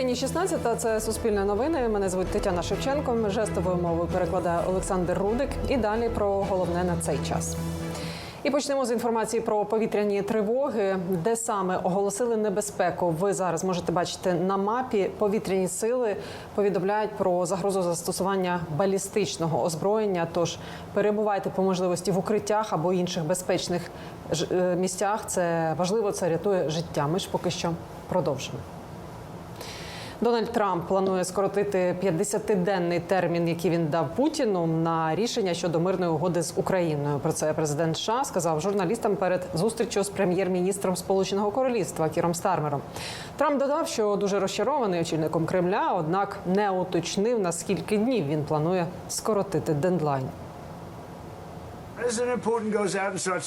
Україні 16 Це Суспільне новини. Мене звуть Тетяна Шевченко. Жестовою мовою перекладає Олександр Рудик. І далі про головне на цей час. І почнемо з інформації про повітряні тривоги, де саме оголосили небезпеку. Ви зараз можете бачити на мапі. Повітряні сили повідомляють про загрозу застосування балістичного озброєння. Тож перебувайте по можливості в укриттях або інших безпечних е, місцях. Це важливо, це рятує життя. Ми ж поки що продовжимо. Дональд Трамп планує скоротити 50-денний термін, який він дав Путіну на рішення щодо мирної угоди з Україною. Про це президент США сказав журналістам перед зустрічю з прем'єр-міністром Сполученого Королівства Кіром Стармером. Трамп додав, що дуже розчарований очільником Кремля, однак не уточнив на скільки днів він планує скоротити дендлайн.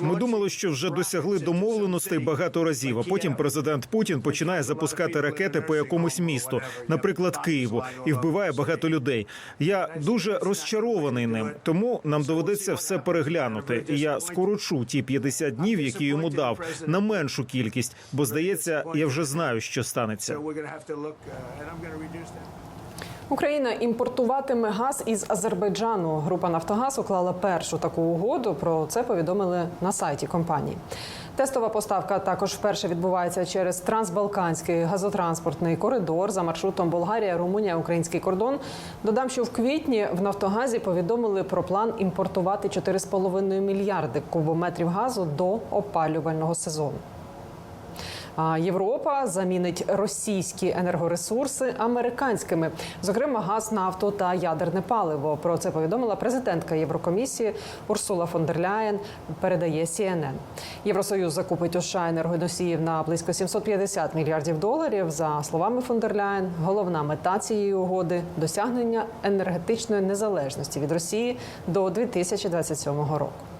Ми думали, що вже досягли домовленостей багато разів. А потім президент Путін починає запускати ракети по якомусь місту, наприклад, Києву, і вбиває багато людей. Я дуже розчарований ним, тому нам доведеться все переглянути. І я скорочу ті 50 днів, які йому дав, на меншу кількість, бо здається, я вже знаю, що станеться. Україна імпортуватиме газ із Азербайджану. Група Нафтогаз уклала першу таку угоду. Про це повідомили на сайті компанії. Тестова поставка також вперше відбувається через трансбалканський газотранспортний коридор за маршрутом Болгарія, Румунія, Український кордон. Додам, що в квітні в Нафтогазі повідомили про план імпортувати 4,5 мільярди кубометрів газу до опалювального сезону. Європа замінить російські енергоресурси американськими, зокрема газ, нафту та ядерне паливо. Про це повідомила президентка Єврокомісії Урсула фон дер Ляєн. Передає CNN. Євросоюз закупить у США енергоносіїв на близько 750 мільярдів доларів. За словами фон дер Ляєн, головна мета цієї угоди досягнення енергетичної незалежності від Росії до 2027 року.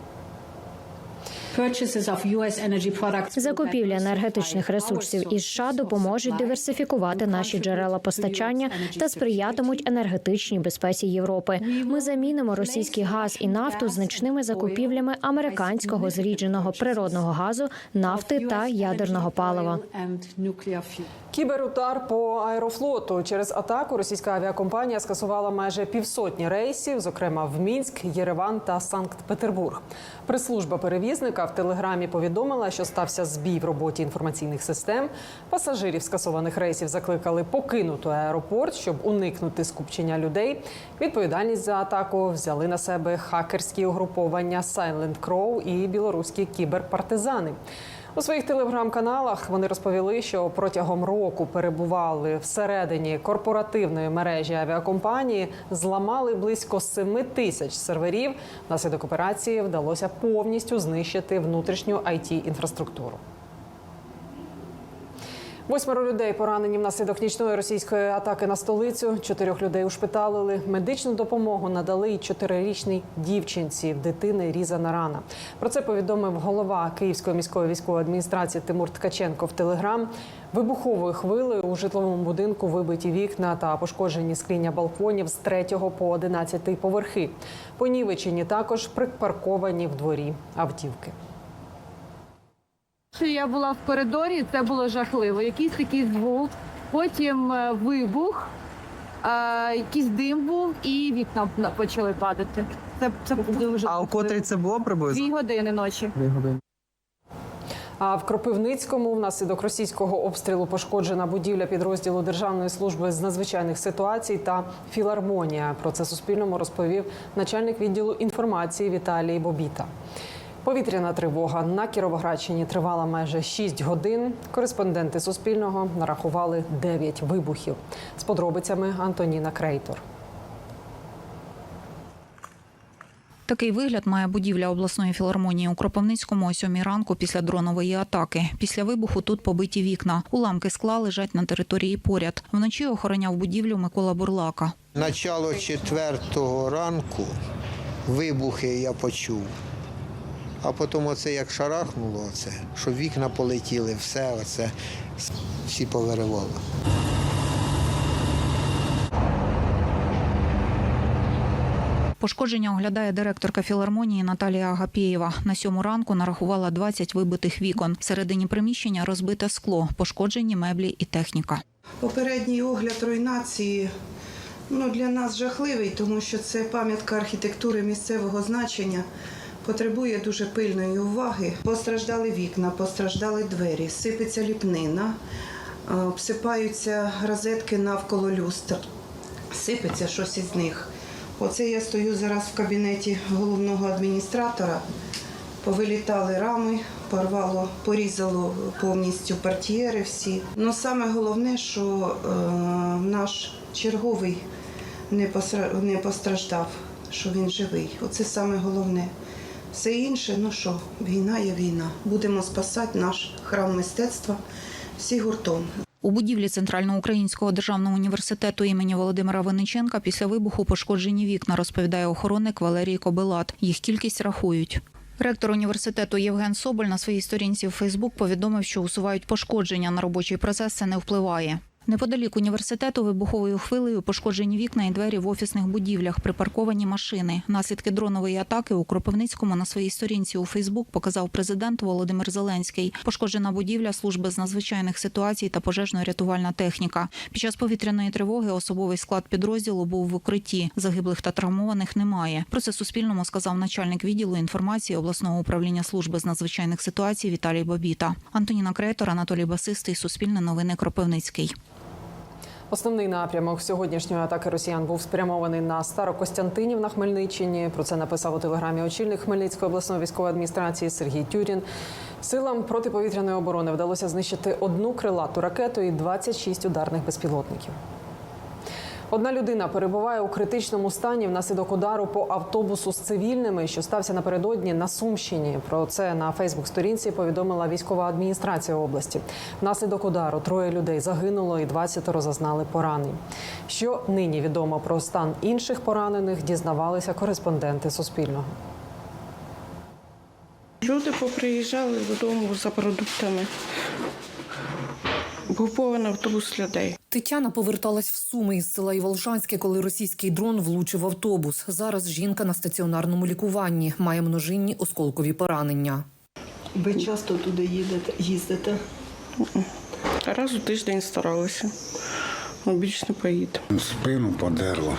Закупівля енергетичних ресурсів із США допоможуть диверсифікувати наші джерела постачання та сприятимуть енергетичній безпеці Європи. Ми замінимо російський газ і нафту значними закупівлями американського зрідженого природного газу, нафти та ядерного палива. Кіберудар по аерофлоту через атаку російська авіакомпанія скасувала майже півсотні рейсів, зокрема в Мінськ, Єреван та Санкт-Петербург. Прес-служба перевізника в телеграмі повідомила, що стався збій в роботі інформаційних систем. Пасажирів скасованих рейсів закликали покинути аеропорт, щоб уникнути скупчення людей. Відповідальність за атаку взяли на себе хакерські угруповання Silent Crow і білоруські кіберпартизани. У своїх телеграм-каналах вони розповіли, що протягом року перебували всередині корпоративної мережі авіакомпанії, зламали близько 7 тисяч серверів. Наслідок операції вдалося повністю знищити внутрішню it інфраструктуру. Восьмеро людей поранені внаслідок нічної російської атаки на столицю. Чотирьох людей ушпиталили. Медичну допомогу надали й чотирирічній дівчинці. В дитини різана рана. Про це повідомив голова Київської міської військової адміністрації Тимур Ткаченко в телеграм. Вибуховою хвилею у житловому будинку вибиті вікна та пошкоджені скління балконів з 3 по 11 поверхи. Понівечені також припарковані в дворі автівки. Що я була в коридорі, це було жахливо. Якийсь такий звук, потім е, вибух, е, якийсь дим був і вікна почали падати. Це, це дуже А у котрій це було приблизно? дві години ночі. Дві години. А в Кропивницькому внаслідок російського обстрілу пошкоджена будівля підрозділу Державної служби з надзвичайних ситуацій та філармонія. Про це Суспільному розповів начальник відділу інформації Віталій Бобіта. Повітряна тривога на Кіровоградщині тривала майже 6 годин. Кореспонденти Суспільного нарахували 9 вибухів. З подробицями Антоніна Крейтор. Такий вигляд має будівля обласної філармонії у Кропивницькому о сьомій ранку після дронової атаки. Після вибуху тут побиті вікна. Уламки скла лежать на території поряд. Вночі охороняв будівлю Микола Бурлака. Начало четвертого ранку вибухи я почув. А потім оце як шарахнуло, оце, що вікна полетіли, все оце всі повиривало. Пошкодження оглядає директорка філармонії Наталія Агапєєва. На сьому ранку нарахувала 20 вибитих вікон. Всередині приміщення розбите скло, пошкоджені меблі і техніка. Попередній огляд руйнації ну, для нас жахливий, тому що це пам'ятка архітектури місцевого значення. Потребує дуже пильної уваги. Постраждали вікна, постраждали двері, сипеться ліпнина, е, обсипаються розетки навколо люстр, сипеться щось із них. Оце я стою зараз в кабінеті головного адміністратора. Повилітали рами, порвало, порізало повністю портьєри всі. Ну саме головне, що е, наш черговий не постраждав, що він живий. Оце саме головне. Все інше, ну що, війна є війна. Будемо спасати наш храм мистецтва всі гуртом. У будівлі Центральноукраїнського державного університету імені Володимира Винниченка після вибуху пошкоджені вікна, розповідає охоронник Валерій Кобилат. Їх кількість рахують. Ректор університету Євген Соболь на своїй сторінці в Фейсбук повідомив, що усувають пошкодження на робочий процес. Це не впливає. Неподалік університету вибуховою хвилею пошкоджені вікна і двері в офісних будівлях, припарковані машини. Наслідки дронової атаки у Кропивницькому на своїй сторінці у Фейсбук показав президент Володимир Зеленський. Пошкоджена будівля служби з надзвичайних ситуацій та пожежно-рятувальна техніка. Під час повітряної тривоги особовий склад підрозділу був в укритті. Загиблих та травмованих немає. Про це Суспільному сказав начальник відділу інформації обласного управління служби з надзвичайних ситуацій Віталій Бобіта. Антоніна Крейтор, Анатолій Басистий, Суспільне новини Кропивницький. Основний напрямок сьогоднішньої атаки росіян був спрямований на Старокостянтинів на Хмельниччині. Про це написав у телеграмі очільник Хмельницької обласної військової адміністрації Сергій Тюрін. Силам протиповітряної оборони вдалося знищити одну крилату ракету і 26 ударних безпілотників. Одна людина перебуває у критичному стані внаслідок удару по автобусу з цивільними, що стався напередодні на Сумщині. Про це на Фейсбук-сторінці повідомила військова адміністрація області. Внаслідок удару троє людей загинуло і 20 зазнали поранень. Що нині відомо про стан інших поранених, дізнавалися кореспонденти Суспільного. Люди поприїжджали додому за продуктами. Був автобус людей. Тетяна поверталась в Суми із села Іволжанське, коли російський дрон влучив автобус. Зараз жінка на стаціонарному лікуванні має множинні осколкові поранення. Ви часто туди їдете, їздите? Раз у тиждень старалися. Ну, більш не поїду. Спину подерло,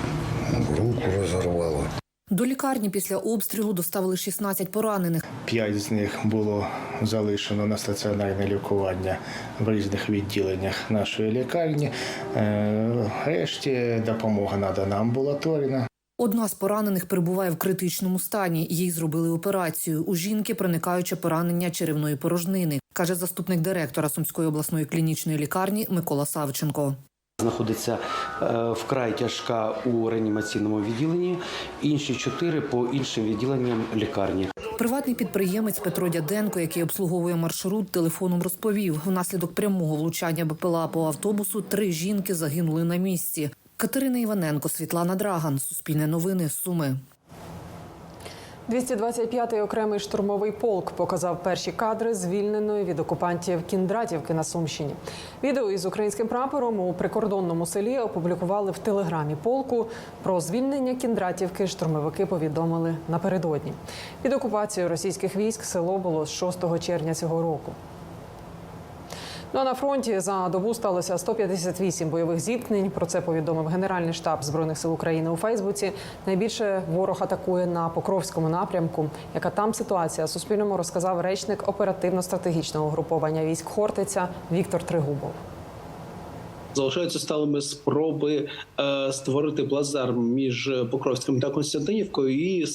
руку розорвало. До лікарні після обстрілу доставили 16 поранених. П'ять з них було залишено на стаціонарне лікування в різних відділеннях нашої лікарні. Е, Решті допомога надана амбулаторна. Одна з поранених перебуває в критичному стані. Їй зробили операцію. У жінки проникаюче поранення черевної порожнини, каже заступник директора Сумської обласної клінічної лікарні Микола Савченко. Знаходиться е, вкрай тяжка у реанімаційному відділенні. Інші чотири по іншим відділенням лікарні. Приватний підприємець Петро Дяденко, який обслуговує маршрут, телефоном розповів: внаслідок прямого влучання БПЛА по автобусу три жінки загинули на місці. Катерина Іваненко, Світлана Драган, Суспільне новини, Суми. 225-й окремий штурмовий полк показав перші кадри звільненої від окупантів Кіндратівки на Сумщині. Відео із українським прапором у прикордонному селі опублікували в телеграмі полку. Про звільнення Кіндратівки штурмовики повідомили напередодні. Під окупацією російських військ село було з 6 червня цього року. Ну а на фронті за добу сталося 158 бойових зіткнень. Про це повідомив Генеральний штаб збройних сил України у Фейсбуці. Найбільше ворог атакує на Покровському напрямку. Яка там ситуація? Суспільному розказав речник оперативно-стратегічного угруповання військ Хортиця Віктор Тригубов. Залишаються сталими спроби е, створити плацдарм між Покровським та Константинівкою і,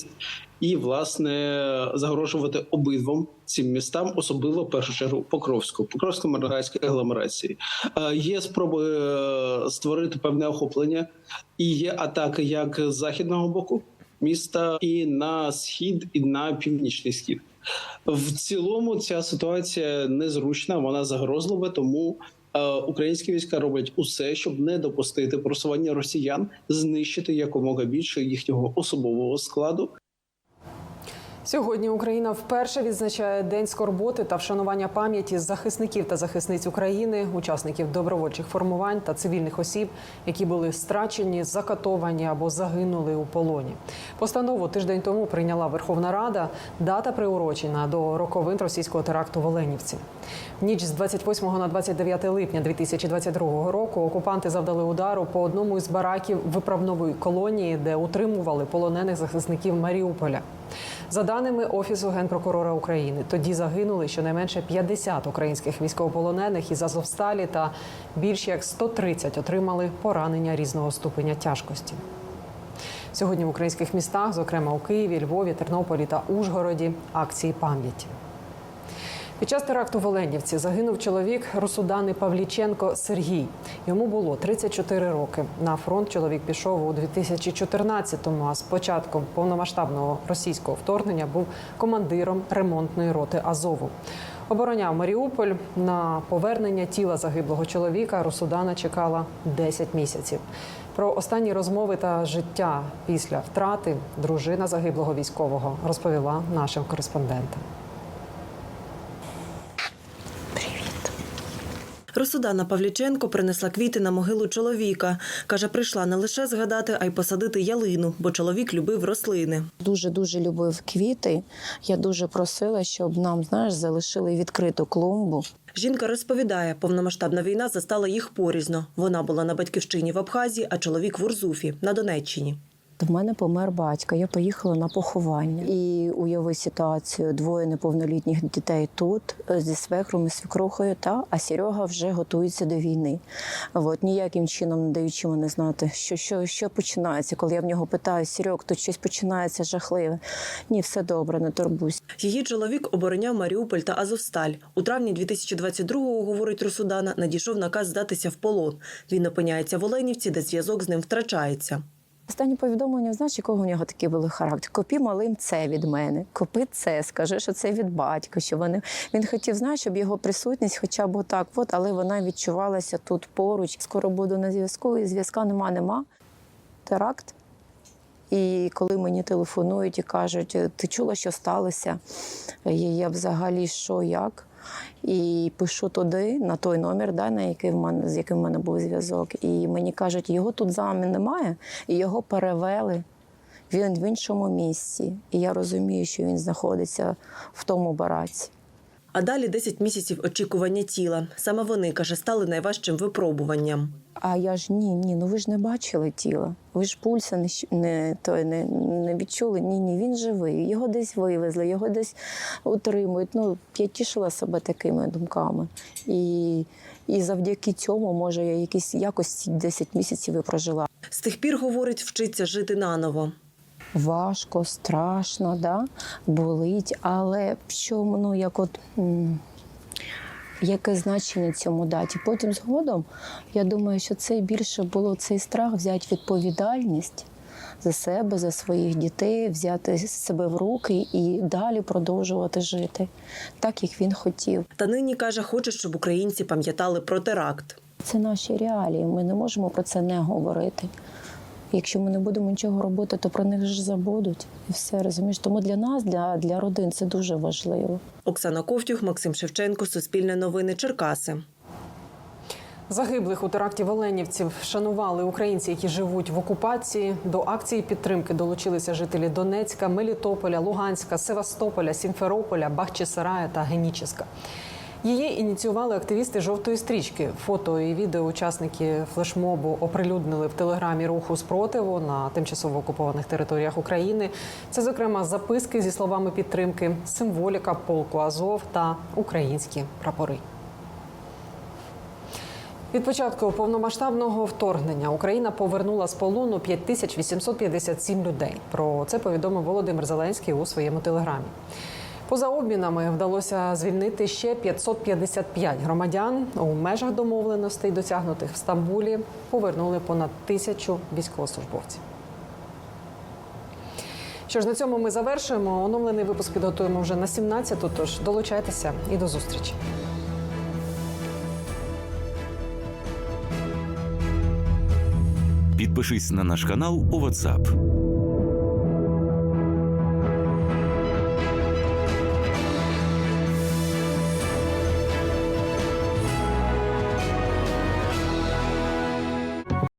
і власне загрожувати обидвом цим містам, особливо в першу чергу Покровську, Покровсько маргайської агломерації. Е, є спроби е, створити певне охоплення, і є атаки як з західного боку міста, і на схід, і на північний схід. В цілому ця ситуація незручна, вона загрозлива, тому е, українські війська роблять усе, щоб не допустити просування росіян, знищити якомога більше їхнього особового складу. Сьогодні Україна вперше відзначає День скорботи та вшанування пам'яті захисників та захисниць України, учасників добровольчих формувань та цивільних осіб, які були страчені, закатовані або загинули у полоні. Постанову тиждень тому прийняла Верховна Рада. Дата приурочена до роковин російського теракту в Оленівці. Ніч з 28 на 29 липня 2022 року окупанти завдали удару по одному із бараків виправнової колонії, де утримували полонених захисників Маріуполя. За даними Офісу генпрокурора України, тоді загинули щонайменше 50 українських військовополонених із Азовсталі та більш як 130 отримали поранення різного ступеня тяжкості. Сьогодні в українських містах, зокрема у Києві, Львові, Тернополі та Ужгороді, акції пам'яті. Під час теракту в Оленівці загинув чоловік Русудани Павліченко Сергій. Йому було 34 роки. На фронт чоловік пішов у 2014-му, а з початком повномасштабного російського вторгнення був командиром ремонтної роти Азову. Обороняв Маріуполь на повернення тіла загиблого чоловіка. Русудана чекала 10 місяців. Про останні розмови та життя після втрати дружина загиблого військового розповіла нашим кореспондентам. Росудана Павліченко принесла квіти на могилу чоловіка. Каже, прийшла не лише згадати, а й посадити ялину, бо чоловік любив рослини. Дуже дуже любив квіти. Я дуже просила, щоб нам знаєш залишили відкриту клумбу. Жінка розповідає, повномасштабна війна застала їх порізно. Вона була на батьківщині в Абхазії, а чоловік в Урзуфі на Донеччині. В мене помер батько. Я поїхала на поховання і уяви ситуацію: двоє неповнолітніх дітей тут е, зі свекром і свекрухою. Та а Серега вже готується до війни. От ніяким чином не даючи мене знати, що, що, що починається. Коли я в нього питаю, Серег, тут щось починається жахливе. Ні, все добре, не турбуйся. Її чоловік обороняв Маріуполь та Азовсталь. У травні 2022-го, говорить Русудана, надійшов наказ здатися в полон. Він опиняється в Оленівці, де зв'язок з ним втрачається. Останні повідомлення, знаєш, якого у нього такий були характер. Копі малим це від мене, копи це, скажи, що це від батька. Що вони він хотів, знаєш, щоб його присутність, хоча б отак, от, але вона відчувалася тут поруч. Скоро буду на зв'язку, і зв'язка нема, нема. Теракт. І коли мені телефонують і кажуть, ти чула, що сталося? Я взагалі що, як? І пишу туди, на той номер, да, на який в мене, з яким в мене був зв'язок. І мені кажуть, його тут з вами немає, і його перевели. Він в іншому місці. І я розумію, що він знаходиться в тому бараці. А далі 10 місяців очікування тіла. Саме вони, каже, стали найважчим випробуванням. А я ж ні, ні, ну ви ж не бачили тіла. Ви ж пульса не, не, той, не, не відчули. Ні, ні, він живий. Його десь вивезли, його десь утримують. Ну, я тішила себе такими думками. І, і завдяки цьому, може, я якісь якось ці 10 місяців і прожила. З тих пір, говорить, вчиться жити наново. Важко, страшно, да? болить, але в чому, ну, як от. Яке значення цьому даті? Потім згодом я думаю, що це більше було цей страх взяти відповідальність за себе, за своїх дітей, взяти себе в руки і далі продовжувати жити так, як він хотів. Та нині каже, хоче, щоб українці пам'ятали про теракт. Це наші реалії. Ми не можемо про це не говорити. Якщо ми не будемо нічого робити, то про них ж забудуть і все розумієш. Тому для нас, для, для родин, це дуже важливо. Оксана Ковтюх, Максим Шевченко, Суспільне новини, Черкаси. Загиблих у теракті в Оленівці вшанували українці, які живуть в окупації. До акції підтримки долучилися жителі Донецька, Мелітополя, Луганська, Севастополя, Сімферополя, Бахчисарая та Геніческа. Її ініціювали активісти жовтої стрічки. Фото і відео учасники флешмобу оприлюднили в телеграмі руху спротиву на тимчасово окупованих територіях України. Це, зокрема, записки зі словами підтримки, символіка полку Азов та українські прапори. Від початку повномасштабного вторгнення Україна повернула з полону 5857 людей. Про це повідомив Володимир Зеленський у своєму телеграмі. Поза обмінами вдалося звільнити ще 555 громадян. У межах домовленостей, досягнутих в Стамбулі, повернули понад тисячу військовослужбовців. Що ж, на цьому ми завершуємо. Оновлений випуск підготуємо вже на 17-ту, Тож долучайтеся і до зустрічі. Підпишись на наш канал у WhatsApp.